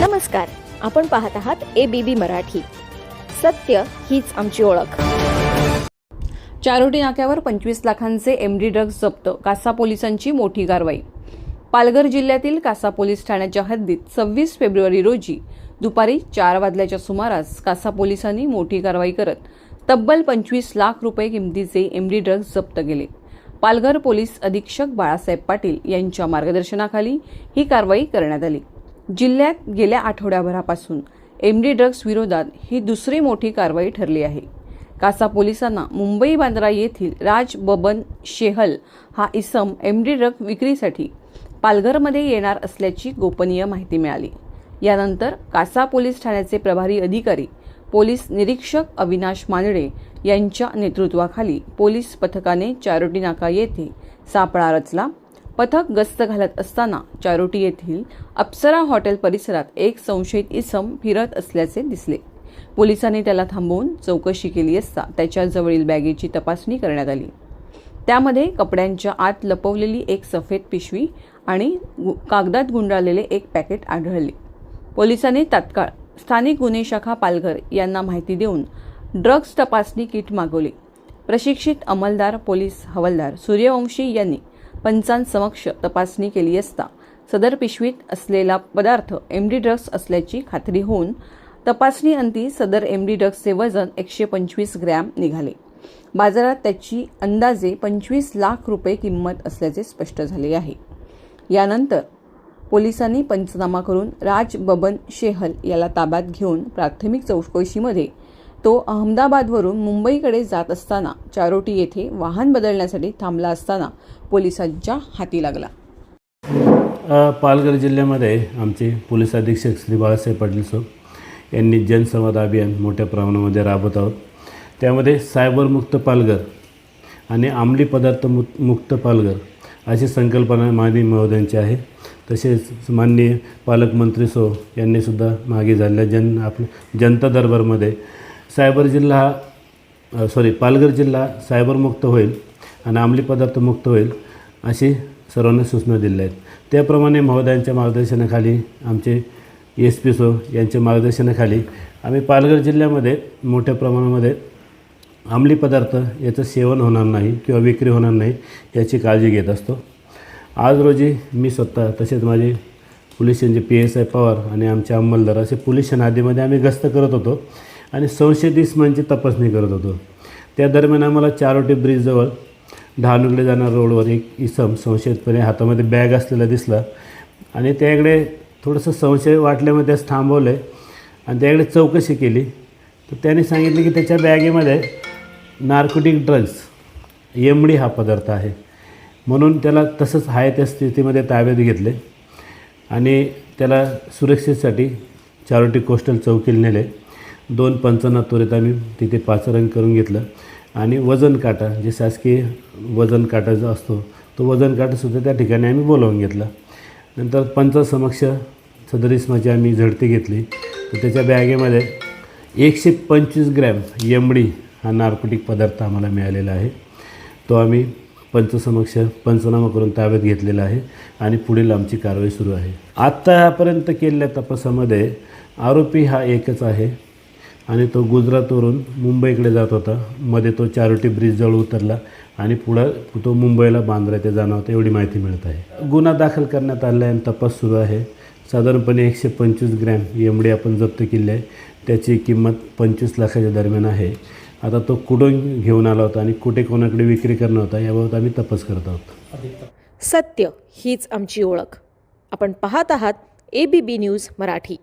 नमस्कार आपण पाहत आहात ए बी बी मराठी. सत्य हीच आमची ओळख. चारोटी नाक्यावर पंचवीस लाखांचे एमडी ड्रग्ज जप्त कासा पोलिसांची मोठी कारवाई. पालघर जिल्ह्यातील कासा पोलीस ठाण्याच्या हद्दीत सव्वीस फेब्रुवारी रोजी दुपारी चार वाजल्याच्या सुमारास कासा पोलिसांनी मोठी कारवाई करत तब्बल पंचवीस लाख रुपये किमतीचे एमडी ड्रग्ज जप्त केले. पालघर पोलीस अधीक्षक बाळासाहेब पाटील यांच्या मार्गदर्शनाखाली ही कारवाई करण्यात आली. जिल्ह्यात गेल्या आठवड्याभरापासून एम डी ड्रग्स विरोधात ही दुसरी मोठी कारवाई ठरली आहे. कासा पोलिसांना मुंबई बांद्रा येथील राज बबन शेहल हा इसम एम डी ड्रग विक्रीसाठी पालघरमध्ये येणार असल्याची गोपनीय माहिती मिळाली. यानंतर कासा पोलीस ठाण्याचे प्रभारी अधिकारी पोलीस निरीक्षक अविनाश मानडे यांच्या नेतृत्वाखाली पोलीस पथकाने चारोटी नाका येथे सापळा रचला. पथक गस्त घालत असताना चारोटी येथील अप्सरा हॉटेल परिसरात एक संशयित इसम फिरत असल्याचे दिसले. पोलिसांनी त्याला थांबवून चौकशी केली असता त्याच्याजवळील बॅगेची तपासणी करण्यात आली. त्यामध्ये कपड्यांच्या आत लपवलेली एक सफेद पिशवी आणि गु- कागदात गुंडाळलेले एक पॅकेट आढळले. पोलिसांनी तात्काळ स्थानिक गुन्हे शाखा पालघर यांना माहिती देऊन ड्रग्ज तपासणी किट मागवली. प्रशिक्षित अंमलदार पोलीस हवालदार सूर्यवंशी यांनी पंचांसमक्ष तपासणी केली असता सदर पिशवीत असलेला पदार्थ एम डी ड्रग्स असल्याची खात्री होऊन तपासणी अंती सदर एम डी ड्रग्सचे वजन एकशे पंचवीस ग्रॅम निघाले. बाजारात त्याची अंदाजे पंचवीस लाख रुपये किंमत असल्याचे स्पष्ट झाले आहे. यानंतर पोलिसांनी पंचनामा करून राज बबन शेहल याला ताब्यात घेऊन प्राथमिक चौकशीमध्ये तो अहमदाबादवरून मुंबईकडे जात असताना चारोटी येथे वाहन बदलण्यासाठी थांबला असताना पोलिसांच्या हाती लागला. पालघर जिल्ह्यामध्ये आमचे पोलीस अधीक्षक श्री बाळासाहेब पाटील सर यांनी जनसंवाद अभियान मोठ्या प्रमाणामध्ये राबवत आहोत. त्यामध्ये सायबरमुक्त पालघर आणि अंमली पदार्थ मु मुक्त पालघर अशी संकल्पना माननीय महोदयांची आहे. तसेच माननीय पालकमंत्री सो यांनीसुद्धा मागे झालेल्या जन आपल्या जनता दरबारमध्ये सायबर जिल्हा हा सॉरी पालघर जिल्हा सायबरमुक्त होईल आणि अंमली पदार्थ मुक्त होईल अशी सर्वांना सूचना दिल्या आहेत. त्याप्रमाणे महोदयांच्या मार्गदर्शनाखाली आमचे एस पी सो यांच्या मार्गदर्शनाखाली आम्ही पालघर जिल्ह्यामध्ये मोठ्या प्रमाणामध्ये अंमली पदार्थ याचं सेवन होणार नाही किंवा विक्री होणार नाही याची काळजी घेत असतो. आज रोजी मी स्वतः तसेच माझे पोलीस यांचे पी एस आय पवार आणि आमचे अंमलदार असे पोलीस आधीमध्ये आम्ही गस्त करत होतो. आणि संशयित इस्मांची तपासणी करत होतो. त्या दरम्यान आम्हाला चारोटी ब्रिजजवळ डहाणुगले जाणार रोडवर एक इसम संशयितपणे हातामध्ये बॅग असलेला दिसला. आणि त्याकडे थोडंसं संशय वाटल्यामुळे त्यास थांबवलं. आहे आणि त्याकडे चौकशी केली. तर त्याने सांगितलं की त्याच्या बॅगेमध्ये नार्कोटिक ड्रग्स एमडी हा पदार्थ आहे. म्हणून त्याला तसंच आहे त्या स्थितीमध्ये ताब्यात घेतले. आणि त्याला सुरक्षेसाठी चारोटी कोस्टल चौकीला नेले. दोन पंचांना त्वरित आम्ही तिथे पाचारण करून घेतलं. आणि वजन काटा जे शासकीय वजन काटा जो असतो तो वजन काटासुद्धा त्या ठिकाणी आम्ही बोलावून घेतला. नंतर पंचासमक्ष सदरिस्माची आम्ही झडती घेतली. तर त्याच्या बॅगेमध्ये एकशे पंचवीस ग्रॅम यमडी हा नार्कोटिक पदार्थ आम्हाला मिळालेला आहे. तो आम्ही पंचसमक्ष पंचनामा करून ताब्यात घेतलेला आहे आणि पुढील आमची कारवाई सुरू आहे. आत्तापर्यंत केलेल्या तपासामध्ये आरोपी हा एकच आहे. आणि तो गुजरातवरून मुंबईकडे जात होता. मध्ये तो चारोटी ब्रिजजवळ उतरला आणि पुढं तो मुंबईला बांद्रा ते जाणार होता एवढी माहिती मिळत आहे. गुन्हा दाखल करण्यात आला आहे आणि तपास सुरू आहे. साधारणपणे एकशे पंचवीस ग्रॅम एमडी आपण जप्त केली आहे. त्याची किंमत पंचवीस लाखाच्या दरम्यान आहे. आता तो कुठून घेऊन आला होता आणि कुठे कोणाकडे विक्री करणार होता याबाबत आम्ही तपास करत आहोत. सत्य हीच आमची ओळख. आपण पाहत आहात A B B news Marathi.